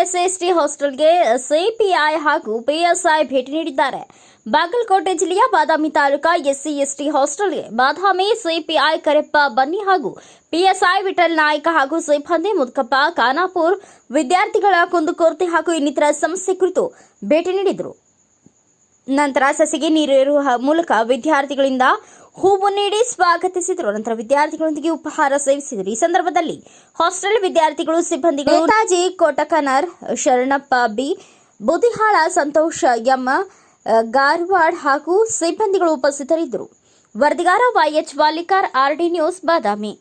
SST ಹಾಸ್ಟೆಲ್ಗೆ CPI ಹಾಗೂ PSI ಭೇಟಿ ನೀಡಿದ್ದಾರೆ. ಬಾಗಲಕೋಟೆ ಜಿಲ್ಲೆಯ ಬಾದಾಮಿ ತಾಲೂಕಾ ಎಸ್ಸಿ ಎಸ್ಟಿ ಹಾಸ್ಟೆಲ್ಗೆ ಬಾದಾಮಿ ಸಿಪಿಐ ಕರೆಪ್ಪ ಬನ್ನಿ ಹಾಗೂ ಪಿಎಸ್ಐ ವಿಠಲ್ ನಾಯಕ ಹಾಗೂ ಸಿಬ್ಬಂದಿ ಮುದ್ಕಪ್ಪ ಖಾನಾಪುರ್ ವಿದ್ಯಾರ್ಥಿಗಳ ಕುಂದುಕೊರತೆ ಹಾಗೂ ಇನ್ನಿತರ ಸಮಸ್ಯೆ ಕುರಿತು ಭೇಟಿ ನೀಡಿದರು. ನಂತರ ಸಸಿಗೆ ನೀರು ಮೂಲಕ ವಿದ್ಯಾರ್ಥಿಗಳಿಂದ ಹೂವು ನೀಡಿ ಸ್ವಾಗತಿಸಿದರು. ನಂತರ ವಿದ್ಯಾರ್ಥಿಗಳೊಂದಿಗೆ ಉಪಹಾರ ಸೇವಿಸಿದರು. ಈ ಸಂದರ್ಭದಲ್ಲಿ ಹಾಸ್ಟೆಲ್ ವಿದ್ಯಾರ್ಥಿಗಳು, ಸಿಬ್ಬಂದಿಗಳು ನೇತಾಜಿ, ಕೋಟಕನರ್, ಶರಣಪ್ಪ ಬಿ, ಬುದಿಹಾಳ ಸಂತೋಷ ಎಂ ಗಾರ್ವಾಡ್ ಹಾಗೂ ಸಿಬ್ಬಂದಿಗಳು ಉಪಸ್ಥಿತರಿದ್ದರು. ವರದಿಗಾರ YH Valikar RD News, Badami.